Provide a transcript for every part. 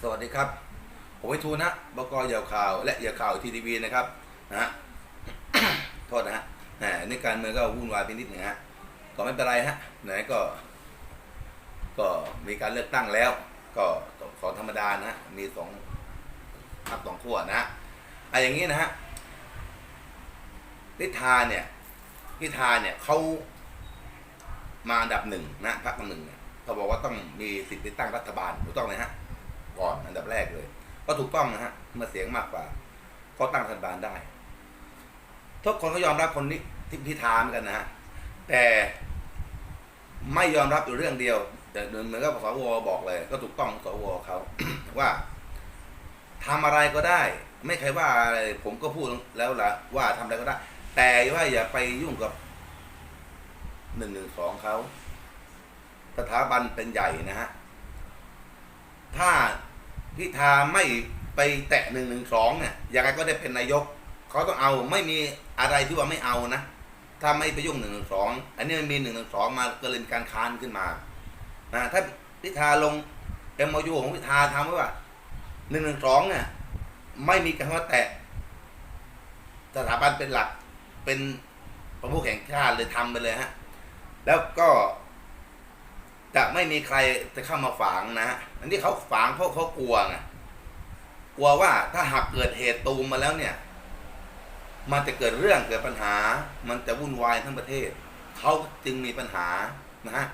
สวัสดีครับ ผมวิทูนะบกยาวข่าว และยาวข่าวทีทีวีนะครับนะฮะโทษนะฮะในการเมืองก็วุ่นวายไปนิดหนึ่งฮะก็ไม่เป็นไรฮะไหนก็ ก็มีการเลือกตั้งแล้ว ก็ของธรรมดานะฮะมีสองพรรคสองขั้วนะฮะไออย่างนี้นะฮะพิธาเนี่ยพิธาเนี่ยเขามาอันดับหนึ่งนะพรรคอันหนึ่งเนี่ยเขาบอกว่าต้องมีสิทธิ์ไปตั้งรัฐบาลถูกต้องไหมฮะ ก่อนอันดับแรกเลย ก็ถูกต้องนะฮะเมื่อเสียงมากกว่าก็ตั้งรัฐบาลได้ ทุกคนก็ยอมรับคนนี้ที่พิธามกันนะฮะแต่ไม่ยอมรับอยู่เรื่องเดียวแต่เหมือนกับสวบอกเลย ก็ถูกต้องสวเขาว่าทำอะไรก็ได้ ไม่ใครว่าอะไรผมก็พูดแล้วล่ะว่าทำอะไรก็ได้ แต่ว่าอย่าไปยุ่งกับหนึ่งหนึ่งสองเขาสถาบันเป็นใหญ่นะฮะ พิธาไม่ไปแตะหนึ่งหนึ่งสองเนี่ยยังไงก็ได้เป็นนายกเขาต้องเอาไม่มีอะไรที่ว่าไม่เอานะ ถ้าไม่ไปยุ่งหนึ่งหนึ่งสองอันนี้มันมีหนึ่งหนึ่งสองมาก็เลยมีการค้านขึ้นมานะถ้าพิธาลงเอ็มยูของพิธาทำไว้ว่าหนึ่งหนึ่งสองเนี่ยไม่มีการว่าแตะสถาบันเป็นหลักเป็นประมุขแห่งชาติเลยทำไปเลยฮะ แล้วก็ ไม่มีใครจะเข้ามาฝังนะฮะอันนี้เขาฝังเพราะเขากลัวไงกลัวว่าถ้าหากเกิดเหตุตูมมาแล้วเนี่ย มันจะเกิดเรื่องเกิดปัญหา มันจะวุ่นวายทั้งประเทศเขาจึงมีปัญหานะฮะ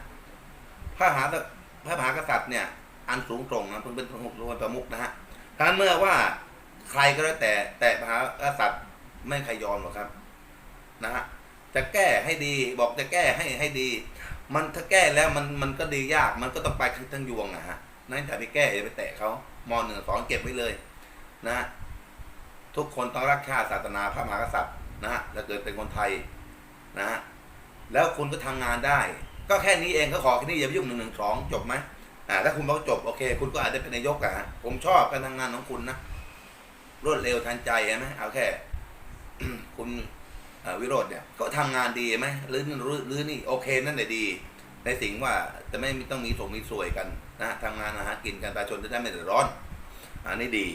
พระมหาพระมหากษัตริย์เนี่ย อันสูงส่งนะเพิ่งเป็นพระมุขประมุขนะฮะดังนั้นเมื่อว่าใครก็แล้วแต่แต่พระมหากษัตริย์ไม่ใครยอมหรอกครับ นะฮะจะแก้ให้ดีบอกจะแก้ให้ให้ดี มันถ้าแก้แล้วมันมันก็ดียากมันก็ต้องไปทั้งทั้งยวงอะฮะนั่นอย่าไปแก้อย่าไปแตะเขามอหนึ่งสองเก็บไว้เลย นะ ทุกคนต้องรักชาติศาสนาพระมหากษัตริย์นะฮะถ้าเกิดเป็นคนไทยนะฮะแล้วคุณก็ทำงานได้ ก็แค่นี้เองก็ขอแค่นี้อย่าไปยุ่งหนึ่งหนึ่งสองจบไหมอ่าถ้าคุณบอกจบโอเค คุณก็อาจจะเป็นนายกอะฮะผมชอบการทำงานของคุณนะรวดเร็วทันใจใช่ไหมเอาแค่ คุณ วิโรธเนี่ยก็ทำงานดีไหมหรือหรือนี่โอเคนั่นแหละดี ในสิ่งว่าจะไม่ต้องมีสงมีสวยกันนะทำงานอาหารกินกันประชาชนจะได้ไม่เดือดร้อนอันนี้ดี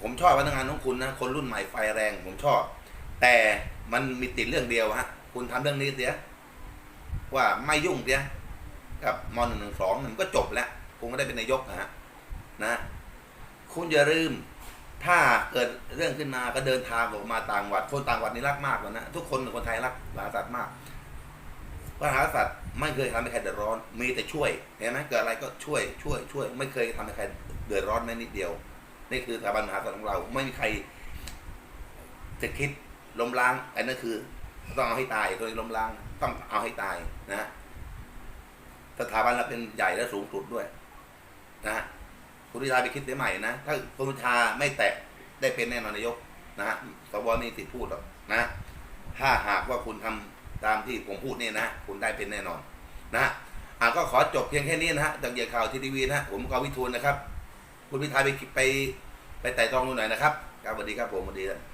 ผมชอบพนักงานของคุณนะคนรุ่นใหม่ไฟแรง ผมชอบ แต่มันมีติดเรื่องเดียวฮะคุณทำเรื่องนี้เสียว่าไม่ยุ่งเสียกับมหนึ่งหนึ่งสองมันก็จบแล้วคุณก็ได้เป็นนายกนะฮะนะ คุณอย่าลืม ถ้าเกิดเรื่องขึ้นมาก็เดินทางออกมาต่างวัด คนต่างวัดนี่รักมากกว่านะทุกคนเป็นคนไทยรักพระมหากษัตริย์มากพระมหากษัตริย์ไม่เคยทำให้ใครเดือดร้อน มีแต่ช่วยเห็นไหมเกิดอะไรก็ช่วยช่วยช่วย ไม่เคยทำให้ใครเดือดร้อนแม้นิดเดียว นี่คือสถาบันมหากษัตริย์ของเรา ไม่มีใคร จะคิดล้มล้างอันนั้นคือ ต้องเอาให้ตายตัวนี้ล้มล้าง ต้องเอาให้ตายนะสถาบันเราเป็นใหญ่และสูงสุดด้วย นะ คุณพิธาไปคิดได้ใหม่นะ ถ้าคุณพิธาไม่แตะได้เป็นแน่นอนนายกนะฮะสวนี่ติดพูดหรอกนะ ถ้าหากว่าคุณทำตามที่ผมพูดเนี่ยนะ คุณได้เป็นแน่นอนนะฮะอ่าก็ขอจบเพียงแค่นี้นะฮะจากเหยียดข่าวทีวีนะฮะผมกาวิทูลนะครับ คุณพิธาไปไปไปไต่ตรองดูหน่อยนะครับครับสวัสดีครับผมสวัสดีครับ